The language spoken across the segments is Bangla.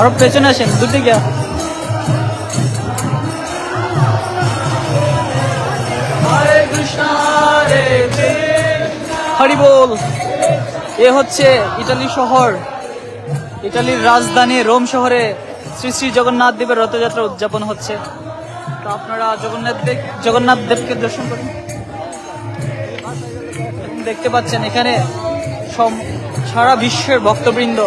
আরও পেছনে আসেন দুদিকে হরি বল, এ হচ্ছে ইটালি শহর। ইটালির রাজধানী রোম শহরে শ্রী শ্রী জগন্নাথ দেবের রথযাত্রা উদযাপন হচ্ছে। তো আপনারা জগন্নাথ দেব, জগন্নাথ দেবকে দর্শন করুন। দেখতে পাচ্ছেন এখানে সারা বিশ্বের ভক্তবৃন্দ।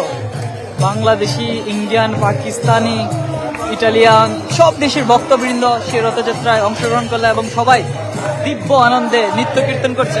বাংলাদেশি, ইন্ডিয়ান, পাকিস্তানি, ইটালিয়ান, সব দেশের ভক্তবৃন্দ সে রথযাত্রায় অংশগ্রহণ করল এবং সবাই দিব্য আনন্দে নৃত্য কীর্তন করছে।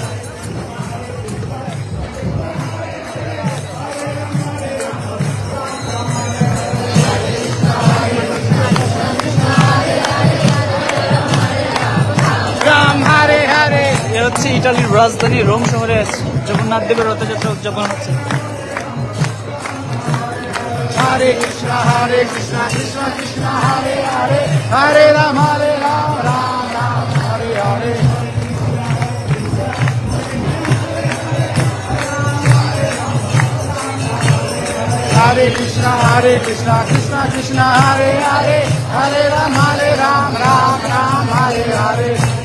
ইটালির রাজধানী রোম শহরে জগন্নাথ দেবের রথযাত্রা উদযাপন হচ্ছে Krishna Krishna, Hare Hare, Hare Ram, Hare Ram, Ram Ram, Hare Hare. Hare Krishna, Hare Krishna, Krishna Krishna, Hare Hare, Hare Ram, Hare Ram, Ram Ram, Hare Hare.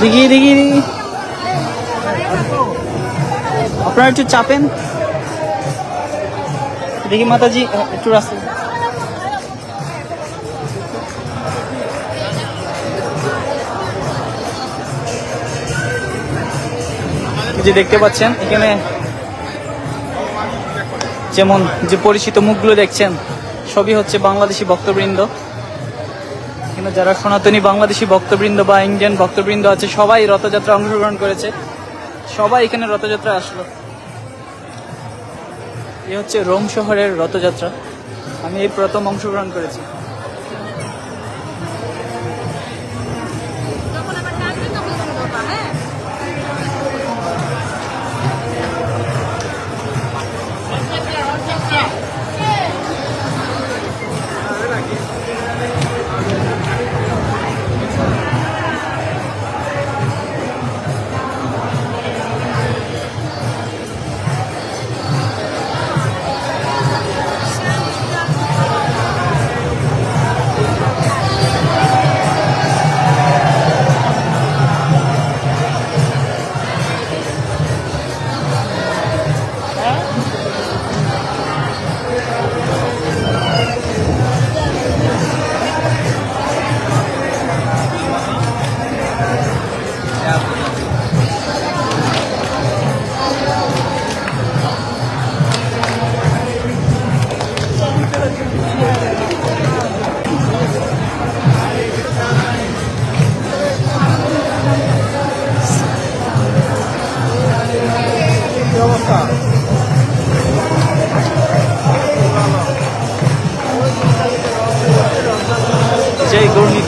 দেখি দেখি আপনারা একটু চাপেন। দেখি মাতাজি একটু রাস্তা। যে দেখতে পাচ্ছেন, এখানে যেমন যে পরিচিত মুখগুলো দেখছেন, সবই হচ্ছে বাংলাদেশি ভক্তবৃন্দ। এখানে যারা সনাতনী বাংলাদেশি ভক্তবৃন্দ বা ইন্ডিয়ান ভক্তবৃন্দ আছে, সবাই রথযাত্রা অংশগ্রহণ করেছে। সবাই এখানে রথযাত্রা আসলো। এ হচ্ছে রোম শহরের রথযাত্রা। আমি এই প্রথম অংশগ্রহণ করেছি।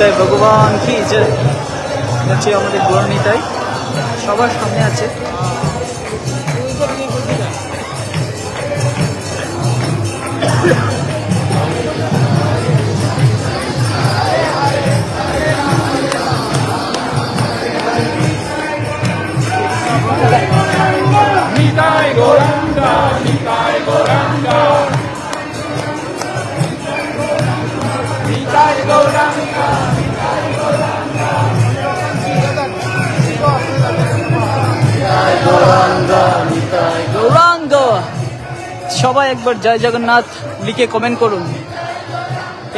নিতাই ভগবান কি যে হচ্ছে আমাদের গৌর নিতাই সবার সামনে আছে। একবার জয় জগন্নাথ লিখে কমেন্ট করুন।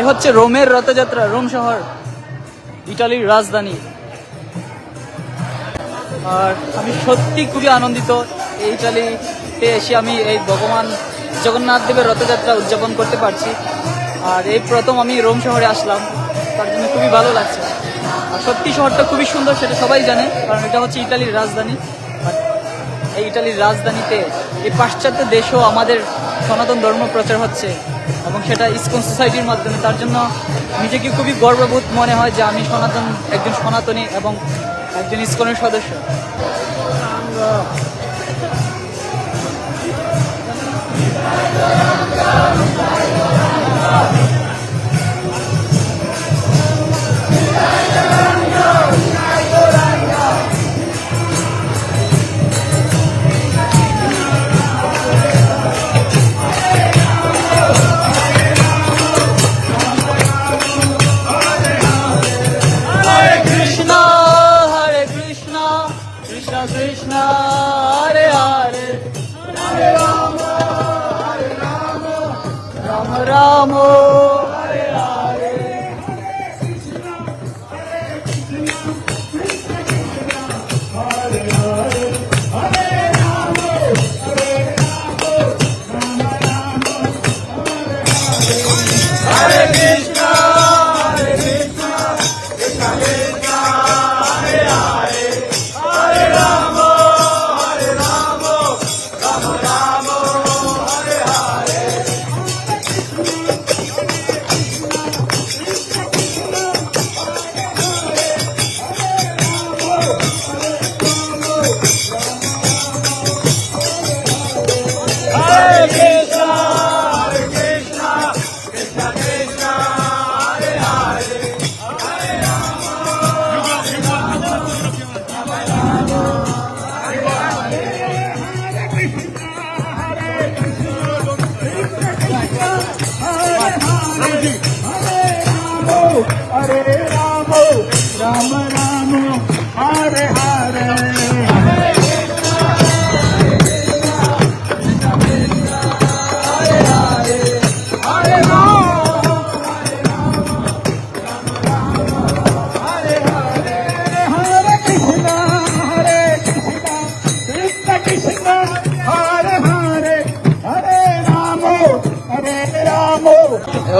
এ হচ্ছে রোমের রথযাত্রা, রোম শহর, ইটালির রাজধানী। আর আমি সত্যি খুবই আনন্দিত এই ইটালিতে এসে আমি এই ভগবান জগন্নাথ দেবের রথযাত্রা উদযাপন করতে পারছি। আর এই প্রথম আমি রোম শহরে আসলাম, তার জন্য খুবই ভালো লাগছে। আর সত্যি শহরটা খুবই সুন্দর, সেটা সবাই জানে, কারণ এটা হচ্ছে ইটালির রাজধানী। এই ইটালির রাজধানীতে এই পাশ্চাত্য দেশও আমাদের সনাতন ধর্ম প্রচার হচ্ছে এবং সেটা ইসকন সোসাইটির মাধ্যমে, তার জন্য নিজেকে খুবই গর্ববোধ মনে হয় যে আমি সনাতন, একজন সনাতনী এবং একজন ইসকনের সদস্য। हरे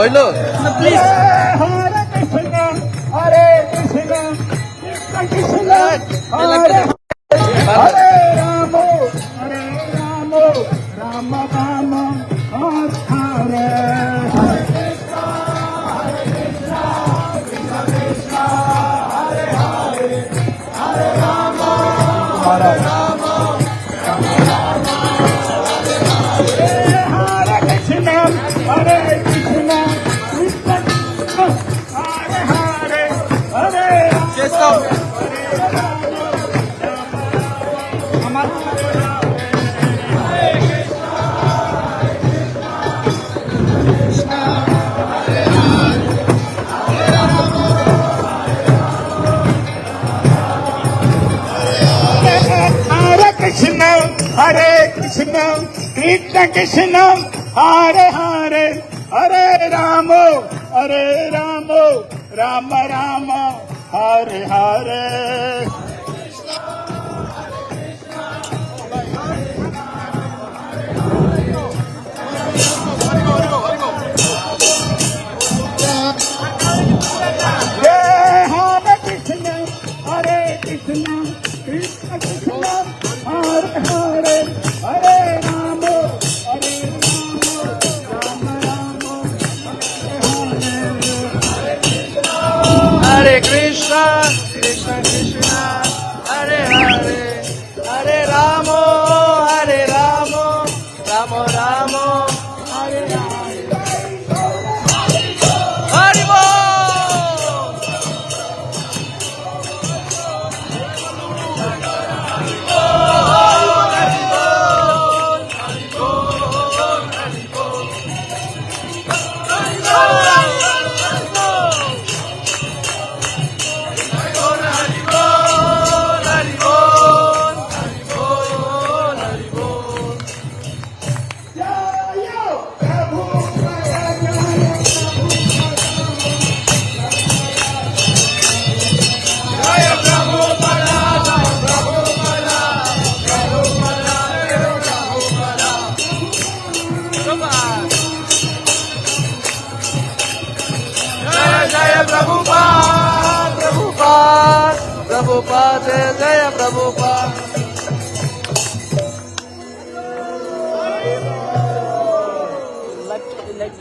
হইল প্লিজ கிருஷ்ணம் கிருஷ்ண கிருஷ்ணம் ஹாரே ஹாரே ஹரே ராமோ ஹரே ராமோ Rama Rama Hare Hare Krishna, Krishna, Krishna, Krishna, Hare Hare.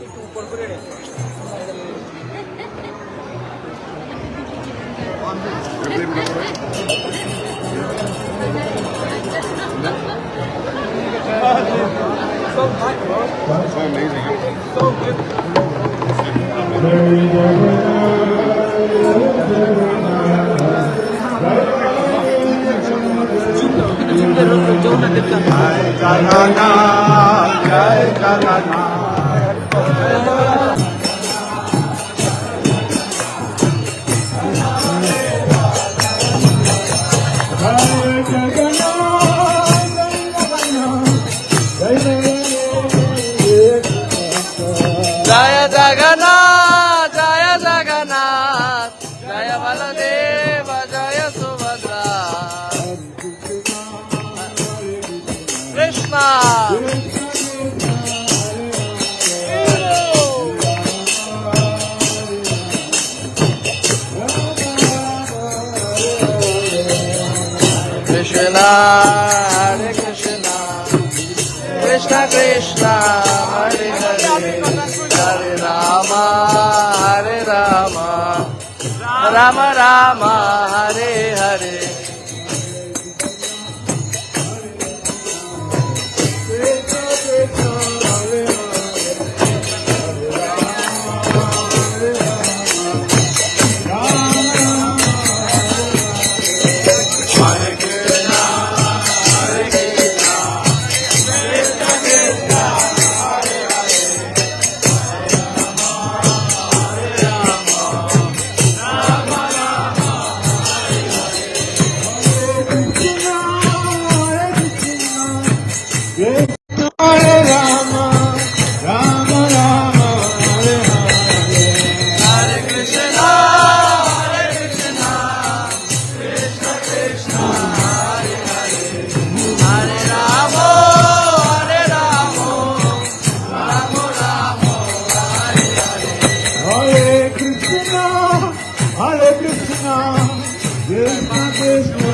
so nice, amazing. So good. الله Ram Ram Hare Hare. Deus está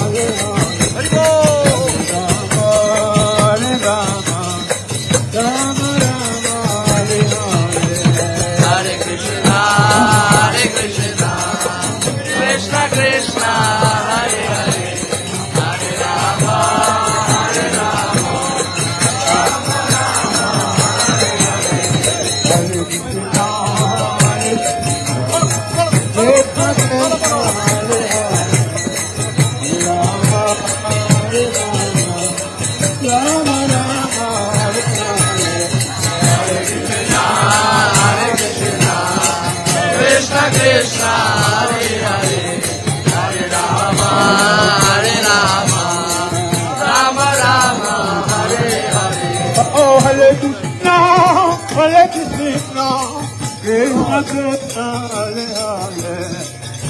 Kıymatıp ale ale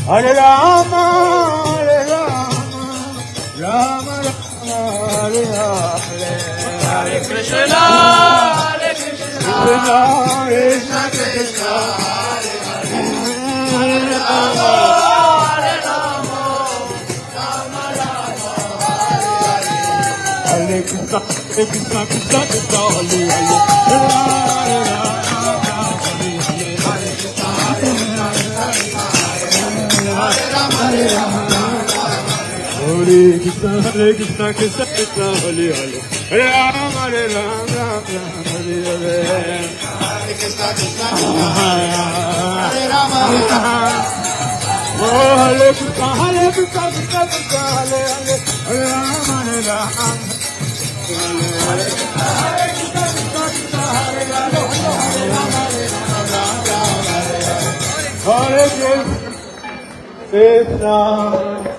Ale Rama ale Rama Rama Rama ale ale Hare Krishna Hare Krishna Krishna Krishna Hare Hare Hare Rama Hare Krishna, Krishna Krishna Krishna Hare Hare. Hare Krishna, Hare Krishna, Krishna Krishna, Hare Hare, Hare Ram, Hare Ram, Ram Ram, Hare Hare. Hare Krishna, Krishna Krishna, Hare Hare Rama, Hare Rama. Oh, Hare Krishna, Hare Krishna, Krishna Krishna, Hare Hare, Hare Ram, Hare Ram. Hare Krishna, Krishna, Krishna, Hare Ram. Ram, Hare Ram, Ram, Ram, Hare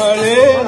Hare.